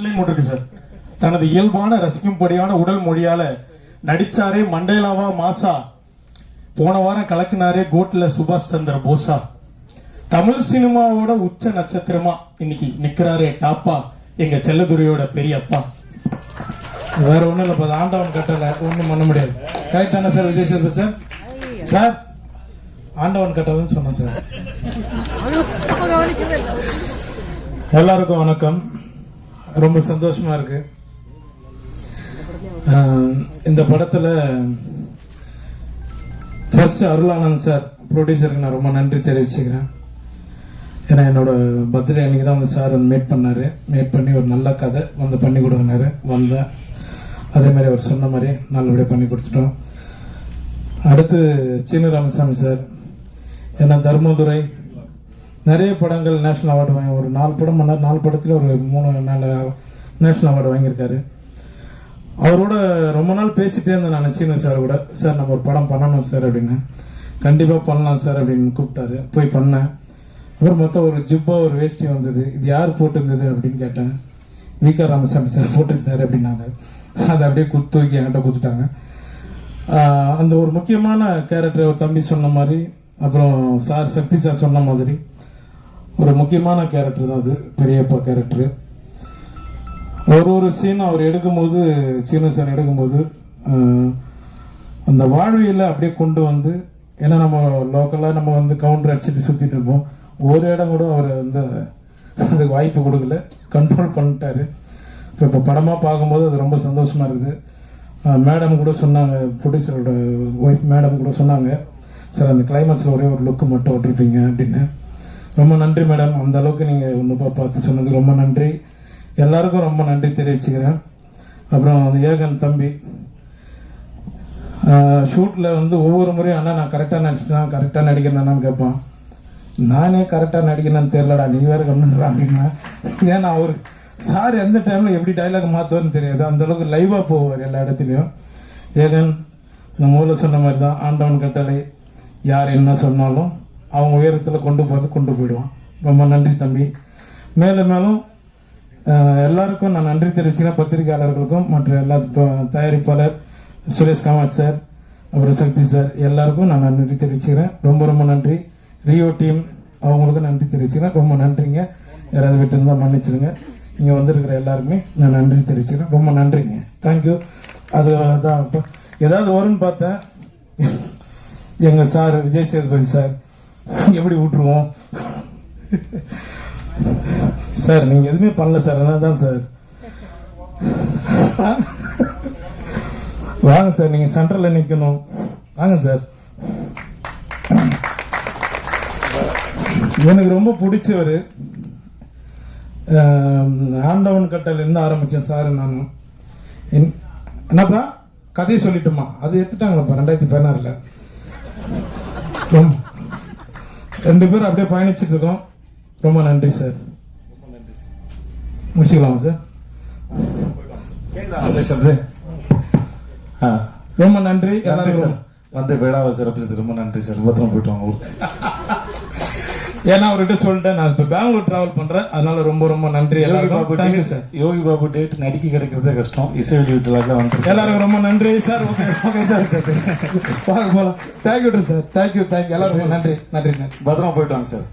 இருக்கு சார். தனது இயல்பான ரசிக்கும்படியான உடல் மொழியால நடிச்சாரே மண்டேலாவா மாசா. போன வாரம் கலக்குனாரே கோட்ல சுபாஷ் சந்திர போஸா. தமிழ் சினிமாவோட உச்ச நட்சத்திரமா இன்னைக்கு நிக்கிறாரே டாப்பா எங்க செல்லதுரையோட பெரியப்பா. வேற ஒண்ணும் இல்ல இப்ப ஆண்டவன் கட்டளை ஒண்ணும் பண்ண முடியாது. கரெக்ட் தானே sir Vijay Sethupathi sir sir ஆண்டவன் கட்டளைன்னு சொன்னேன் சார். எல்லாருக்கும் வணக்கம். ரொம்ப சந்தோஷமா இருக்கு. இந்த படத்துல ஃபர்ஸ்ட் அருளானந்த் சார் ப்ரொடியூசருக்கு நான் ரொம்ப நன்றி தெரிவிச்சுக்கிறேன். ஏன்னா என்னோட பர்த்டே அன்னைக்கு தான் வந்து சார் வந்து மேட் பண்ணார். மேட் பண்ணி ஒரு நல்ல கதை வந்து பண்ணி கொடுங்கினாரு வந்தேன் அதே மாதிரி அவர் சொன்ன மாதிரி நல்லபடியாக பண்ணி கொடுத்துட்டோம். அடுத்து சீனு ராமசாமி சார் ஏன்னா தர்மதுரை நிறைய படங்கள் நேஷ்னல் அவார்டு வாங்கி ஒரு நாலு படம் பண்ணார். நாலு படத்தில் ஒரு மூணு நாலு நேஷ்னல் அவார்டு வாங்கியிருக்காரு. அவரோட ரொம்ப நாள் பேசிகிட்டே இருந்தேன் நான் சீனு சார் கூட. சார் நம்ம ஒரு படம் பண்ணணும் சார் அப்படின்னு. கண்டிப்பாக பண்ணலாம் சார் அப்படின்னு கூப்பிட்டாரு. போய் பண்ணேன். அப்புறம் மொத்தம் ஒரு ஜிப்பா ஒரு வேஷ்டி வந்தது. இது யார் போட்டிருந்தது? அப்படின்னு கேட்டேன். விகா ராமசாமி சார் போட்டிருந்தாரு அப்படின்னாங்க. அதை அப்படியே குத்து தூக்கி என்கிட்ட கொடுத்துட்டாங்க அந்த ஒரு முக்கியமான கேரக்டர் ஒரு தம்பி சொன்ன மாதிரி அப்புறம் சார் சக்தி சார் சொன்ன மாதிரி ஒரு முக்கியமான கேரக்டர் தான் அது பெரியப்பா கேரக்டர் ஒரு ஒரு சீன் அவர் எடுக்கும்போது சீனு சார் எடுக்கும்போது அந்த வாழ்வியலை அப்படியே கொண்டு வந்து ஏன்னா நம்ம லோக்கலாக நம்ம வந்து கவுண்டர் அடிச்சுட்டு சுற்றிட்டு இருப்போம். ஒரு இடம் கூட அவர் வந்து அதுக்கு வாய்ப்பு கொடுக்கல. கண்ட்ரோல் பண்ணிட்டாரு. இப்போ இப்போ படமாக பார்க்கும்போது அது ரொம்ப சந்தோஷமாக இருக்குது. மேடம் கூட சொன்னாங்க ப்ரொடியூசரோட ஒய்ஃப் மேடம் கூட சொன்னாங்க சார் அந்த கிளைமேக்ஸில் ஒரே ஒரு லுக்கு மட்டும் விட்டுருப்பீங்க அப்படின்னு. ரொம்ப நன்றி மேடம் அந்த அளவுக்கு நீங்கள் ஒன்று பார்த்து சொன்னதுக்கு ரொம்ப நன்றி. எல்லாருக்கும் ரொம்ப நன்றி தெரிவிச்சுக்கிறேன். அப்புறம் ஏகன் தம்பி. ஷூட்டில் வந்து ஒவ்வொரு முறையும் அண்ணா நான் கரெக்டாக நடிச்சிட்டேன். கரெக்டாக நடிக்கிறேன்னு கேட்பான். நானே கரெக்டாக நடிக்கிறேன்னு தெரிலடா நீ வேறு கம்முன்றா ஏன்னா அவர் சார் எந்த டைமில் எப்படி டைலாக் மாற்றுவார்னு தெரியாது. அந்தளவுக்கு லைவாக போவார் எல்லா இடத்துலையும். ஏகன் நம்ம ஊரில் சொன்ன மாதிரி தான் ஆண்டவன் கட்டளை. யார் என்ன சொன்னாலும் அவங்க உயரத்தில் கொண்டு போகிறது கொண்டு போயிடுவான். ரொம்ப நன்றி தம்பி. மேலும் மேலும் எல்லாருக்கும் நான் நன்றி தெரிவிச்சுக்கிறேன். பத்திரிகையாளர்களுக்கும் மற்ற எல்லா தயாரிப்பாளர் சுரேஷ் காமத் சார் அப்புறம் சக்தி சார் எல்லாருக்கும் நான் நன்றி தெரிவிச்சுக்கிறேன். ரொம்ப ரொம்ப நன்றி. ரியோ டீம் அவங்களுக்கும் நன்றி தெரிவிச்சுக்கிறேன். ரொம்ப நன்றிங்க. யாராவது விட்டு இருந்தால் மன்னிச்சிடுங்க. இங்கே வந்திருக்கிற எல்லாருக்குமே நான் நன்றி தெரிவிச்சுக்கிறேன். ரொம்ப நன்றிங்க. தேங்க்யூ அது தான் இப்போ ஏதாவது வரும்னு பார்த்தேன். எங்கள் சார் விஜய் சேதுபதி சார் எப்படி விட்டுருவோம் சார் நீங்கள் எதுவுமே பண்ணல சார். என்ன தான் சார். வாங்க சார் நீங்கள் சென்டரில் நிற்கணும் வாங்க சார். எனக்கு ரொம்ப பிடிச்சவர் ஆண்டவன் கட்டலேருந்து ஆரம்பித்தேன் சார் நான். என்னப்பா? கதையை சொல்லிட்டோமா? அது எடுத்துட்டாங்களப்பா ரெண்டாயிரத்தி பதினாறில். ரொம்ப ரெண்டு பேரும் அப்படியே பயணிச்சுட்டு இருக்கோம். ரொம்ப நன்றி சார் முடிச்சுக்கலாமா சார் பேசுறது ஆ. ரொம்ப நன்றி. நன்றி எல்லாரும் சார் வந்து விழாவை சிறப்பிச்சது ரொம்ப நன்றி சார் பத்திரம் போயிட்டு வாங்க. ஏன்னா அவர்கிட்ட சொல்லிட்டேன் நான் இப்போ பெங்களூர் டிராவல் பண்றேன். அதனால ரொம்ப ரொம்ப நன்றி எல்லாருக்கும். Thank you sir Yogi Babu date நடிக்க கிடைக்கிறதே கஷ்டம். இசை வெளியீட்டுல வந்து எல்லாருக்கும் ரொம்ப நன்றி சார் ஓகே ஓகே சார் வாங்க போகலாம் தேங்க்யூ சார் தேங்க்யூ தேங்க்யூ எல்லாரும் ரொம்ப நன்றி. நன்றி நன்றி. பத்திரமா போயிட்டு வாங்க சார்